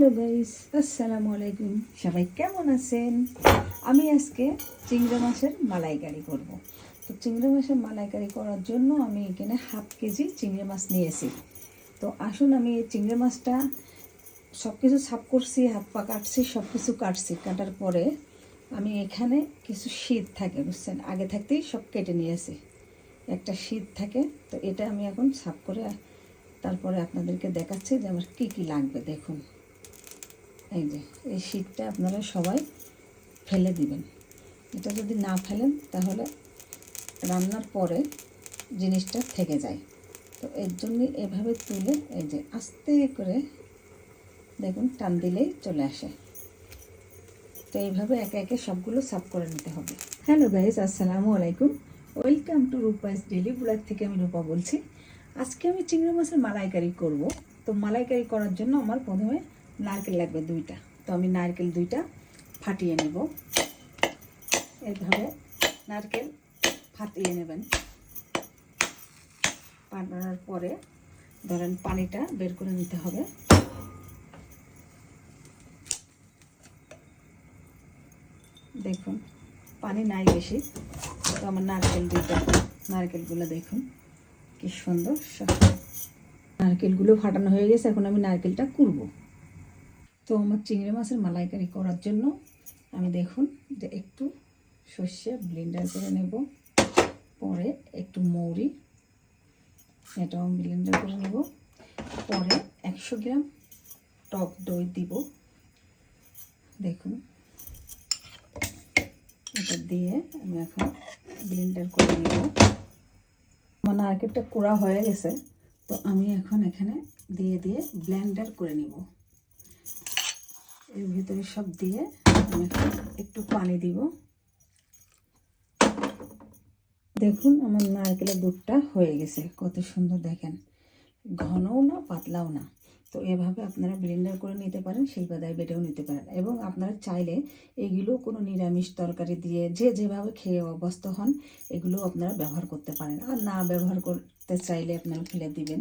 Hello guys, আসসালামু আলাইকুম। সবাই কেমন আছেন? আমি আজকে চিংড়ি মাছের মালাইকারি করব। তো চিংড়ি মাছের মালাইকারি করার জন্য আমি এখানে হাফ কেজি চিংড়ি মাছ নিয়েছি। তো আসুন আমি এই চিংড়ি মাছটা সব কিছু সাফ করছি, হাত পা কাটছি সব কিছু কাটছি। কাটার পরে আমি এখানে কিছু শীত থাকে, বুঝছেন? আগে থাকতেই সব কেটে নিয়েছি। একটা শীত থাকে, তো এটা আমি এখন সাফ করে তারপরে আপনাদেরকে দেখাচ্ছি যে আমার কী কী লাগবে, দেখুন। এই যে, এই শীতটা আপনারা সবাই ফেলে দিবেন। এটা যদি না ফেলেন, তাহলে রান্নার পরে জিনিসটা থেকে যায়। তো এর জন্য এভাবে তুলে এই যে আস্তে করে দেখুন, টান দিলেই চলে আসে। তো এইভাবে একে একে সবগুলো সাফ করে নিতে হবে। হ্যালো গাইজ আসসালামু আলাইকুম। Welcome to Rupa's daily vlog থেকে আমি রূপা বলছি। আজকে আমি চিংড়ি মাছের মালাইকারি করব। তো মালাইকারি করার জন্য আমার প্রথমে নারকেল লাগবে দুইটা। তো আমি নারকেল দুইটা ফাটিয়ে নেব। এইভাবে নারকেল ফাটিয়ে নেবেন। ফাটানোর পরে ধরেন পানিটা বের করে নিতে হবে। দেখুন, পানি নাই বেশি। তো আমার নারকেল দুইটা, নারকেলগুলো দেখুন কি সুন্দর নারকেলগুলো ফাটানো হয়ে গেছে, এখন আমি নারকেলটা কুড়বো। তো আমার চিংড়ি মাছের মালাইকারি করার জন্য আমি দেখুন যে একটু সর্ষে ব্লেন্ডার করে নেব, পরে একটু মৌরি, এটাও ব্লেন্ডার করে নেব, পরে একশো গ্রাম টক দই দিব, দেখুন। এটা দিয়ে আমি এখন ব্লেন্ডার করে নেব। আমার নারকেলটা কোড়া হয়ে গেছে, তো আমি এখন এখানে দিয়ে দিয়ে ব্লেন্ডার করে নিব। এর ভিতরে সব দিয়ে আমি একটু পানি দিব। দেখুন আমার নারকেলের দুধটা হয়ে গেছে, কত সুন্দর দেখেন। ঘনও না, পাতলাও না। তো এভাবে আপনারা ব্লেন্ডার করে নিতে পারেন শিল্পাদায় বেটেও নিতে পারেন। এবং আপনারা চাইলে এগুলো কোনো নিরামিষ তরকারি দিয়ে যে যেভাবে খেয়ে অভ্যস্ত হন এগুলো আপনারা ব্যবহার করতে পারেন। আর না ব্যবহার করতে চাইলে আপনারা ফেলে দিবেন।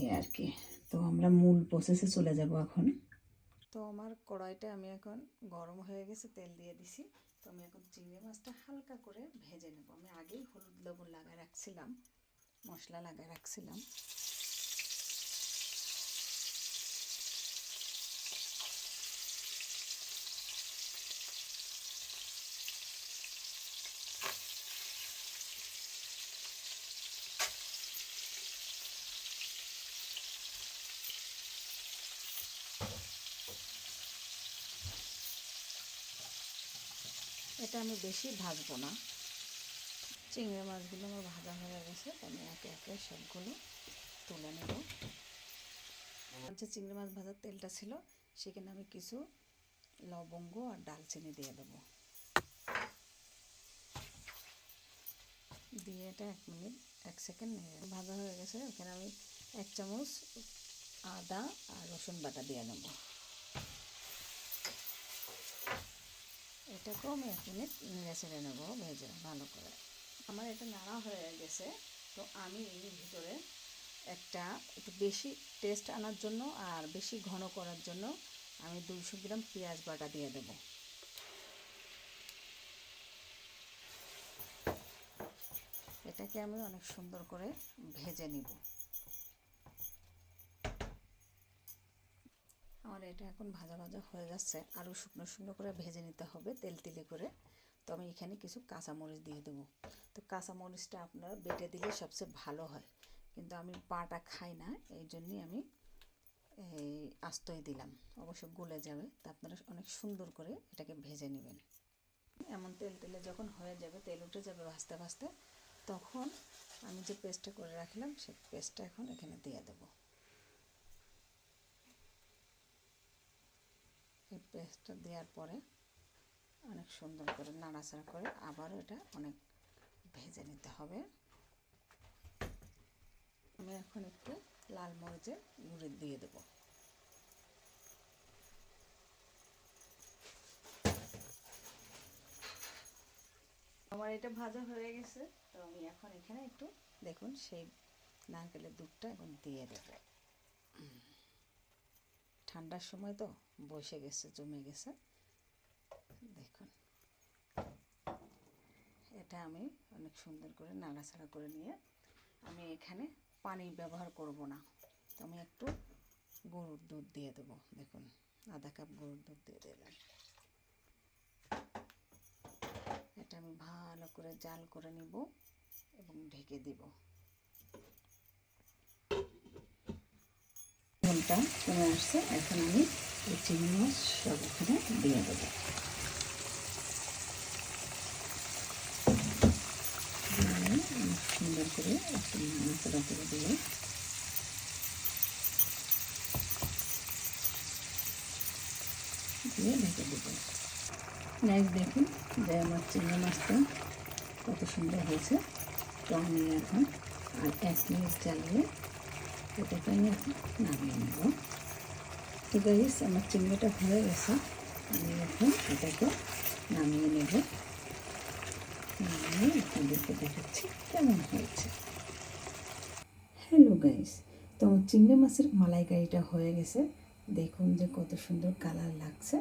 এই আর কি। তো আমরা মূল প্রসেসে চলে যাব এখন। তো আমার কড়াইটা আমি এখন গরম হয়ে গেছে, তেল দিয়ে দিছি। তো আমি এখন চিংড়ি মাছটা হালকা করে ভেজে নেব। আমি আগেই হলুদ লবণ লাগায় রাখছিলাম, মশলা লাগায় রাখছিলাম। এটা আমি বেশি ভাজবো না। চিংড়ি মাছগুলো আমার ভাজা হয়ে গেছে আমি একে একে সবগুলো তুলে নেব। যে চিংড়ি মাছ ভাজার তেলটা ছিল, সেখানে আমি কিছু লবঙ্গ আর ডালচিনি দিয়ে দেবো। দিয়ে এটা এক মিনিট, এক সেকেন্ড ভাজা হয়ে গেছে, এখানে আমি এক চামচ আদা আর রসুন বাটা দিয়ে নেব। এটাকেও আমি এক মিনিট নেড়ে ছেড়ে নেব, ভেজে, ভালো করে। আমার এটা নাড়া হয়ে গেছে, তো আমি এর ভিতরে একটা একটু বেশি টেস্ট আনার জন্য আর বেশি ঘন করার জন্য আমি দুইশো গ্রাম পেঁয়াজ বাটা দিয়ে দেব। এটাকে আমি অনেক সুন্দর করে ভেজে নিব। আমার এটা এখন ভাজা ভাজা হয়ে যাচ্ছে। আরও শুকনো শুকনো করে ভেজে নিতে হবে তেল তেলে করে। তো আমি এখানে কিছু কাঁচামরিচ দিয়ে দেবো। তো কাঁচামরিচটা আপনারা বেটে দিলে সবচেয়ে ভালো হয়। কিন্তু আমি পাটা খাই না, এই জন্যই আমি এই আস্তই দিলাম। অবশ্য গলে যাবে, তা আপনারা অনেক সুন্দর করে এটাকে ভেজে নেবেন। এমন তেল তেলে যখন হয়ে যাবে, তেল উঠে যাবে ভাজতে ভাজতে, তখন আমি যে পেস্টটা করে রাখলাম, সেই পেস্টটা এখন এখানে দিয়ে দেবো। এই পেস্টটা দেওয়ার পরে অনেক সুন্দর করে নাড়াচাড়া করে আবারও এটা অনেক ভেজে নিতে হবে। আমি এখন একটু লাল মরিচের গুঁড়ি দিয়ে দেব। আমার এটা ভাজা হয়ে গেছে তো আমি এখন এখানে একটু দেখুন সেই নারকেলের দুধটা এখন দিয়ে দেবো। ঠান্ডার সময় তো বসে গেছে, জমে গেছে। দেখুন। এটা আমি অনেক সুন্দর করে নাড়াচাড়া করে নিয়ে আমি এখানে পানি ব্যবহার করব না। তো আমি একটু গরুর দুধ দিয়ে দেবো, দেখুন। আধা কাপ গরুর দুধ দিয়ে দিলাম। এটা আমি ভালো করে জাল করে নিব এবং ঢেকে দিব। ঘণ্টা কমে আসছে। এখন আমি এই চিংড়ি মাছ সব এখানে দিয়ে দেবো। সুন্দর করে একটু দিয়ে দিয়ে ঢেকে দেবো। গাইজ দেখুন যে আমার চিংড়ি মাছটা কত সুন্দর হয়েছে। তো আমি এখন আর এক মিনিট জ্বালিয়ে এটাকে আমি নামিয়ে নেব। তো গাইজ আমার চিংড়িটা হয়ে গেছে। আমি এখন এটাকে নামিয়ে নেব। নামিয়ে আপনাদেরকে দেখাচ্ছি কেমন হয়েছে। হ্যালো গাইস তো চিংড়ি মাছের মালাইকারিটা হয়ে গেছে। দেখুন যে কত সুন্দর কালার লাগছে।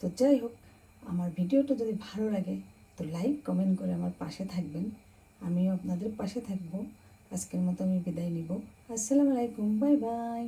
তো যাই হোক, আমার ভিডিওটা যদি ভালো লাগে, তো লাইক কমেন্ট করে আমার পাশে থাকবেন। আমিও আপনাদের পাশে থাকব। আজকের মতো আমি বিদায় নিব। আসসালামু আলাইকুম বাই বাই।